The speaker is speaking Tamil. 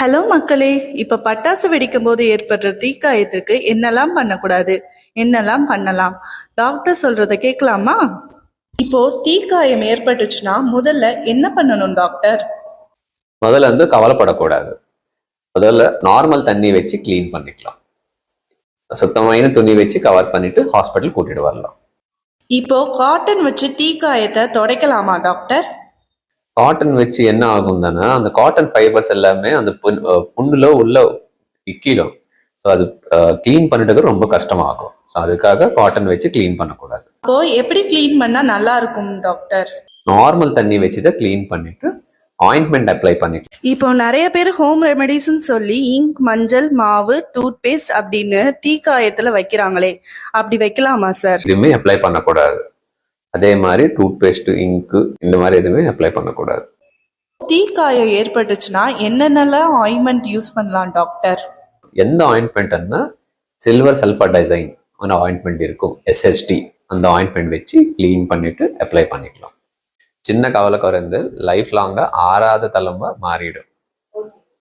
ஹலோ மக்களே இப்ப பட்டாசு வெடிக்கும் போது ஏற்படுற தீக்காயத்திற்கு என்னெல்லாம் பண்ணக்கூடாது? என்னெல்லாம் பண்ணலாம்? டாக்டர் சொல்றத கேட்கலாமா? இப்போ தீக்காயம் ஏற்பட்டுச்சுன்னா முதல்ல என்ன பண்ணணும் டாக்டர் முதல்ல வந்து கவலைப்படக்கூடாது. முதல்ல நார்மல் தண்ணி வச்சு க்ளீன் பண்ணிக்கலாம். சுத்தமான துணி வச்சு கவர் பண்ணிட்டு ஹாஸ்பிட்டல் கூட்டிட்டு வரலாம். இப்போ காட்டன் வச்சு தீக்காயத்தை துடைக்கலாமா டாக்டர் காட்டன் வச்சு என்ன ஆகும் தானே அந்த காட்டன் ஃபைபர்ஸ் எல்லாமே அந்த புண்ணுல உள்ள இக்கிடும் ஸோ அது க்ளீன் பண்ணிட்டு ரொம்ப கஷ்டமாகும். ஸோ அதுக்காக காட்டன் வச்சு க்ளீன் பண்ணக்கூடாது. அப்போ எப்படி க்ளீன் பண்ணா நல்லா இருக்கும் டாக்டர் நார்மல் தண்ணி வச்சு தான் க்ளீன் பண்ணிட்டு ஆயின்மெண்ட் அப்ளை பண்ணிக்கலாம். இப்போ நிறைய பேர் ஹோம் ரெமெடிஸ்ன்னு சொல்லி இங்க் மஞ்சள் மாவு டூத் பேஸ்ட் அப்படின்னு தீக்காயத்துல வைக்கிறாங்களே. அப்படி வைக்கலாமா சார் எதுவுமே அப்ளை பண்ணக்கூடாது. அதே மாதிரி டூத் பேஸ்ட் இங்கு இந்த மாதிரி எதுவுமே அப்ளை பண்ணக்கூடாது. தீக்காயம் ஏற்பட்டுச்சுன்னா என்னென்னலாம் ஆயின்மெண்ட் யூஸ் பண்ணலாம் டாக்டர் எந்த ஆயின்மெண்ட்னா சில்வர் சல்ஃபர் டிசைன் அந்த ஆயின்மெண்ட் இருக்கும். எஸ்எஸ்டி அந்த ஆயின்மெண்ட் வச்சு க்ளீன் பண்ணிட்டு அப்ளை பண்ணிக்கலாம். சின்ன கவலை குறைந்து லைஃப் லாங்கா ஆறாத தலைமை மாறிடும்.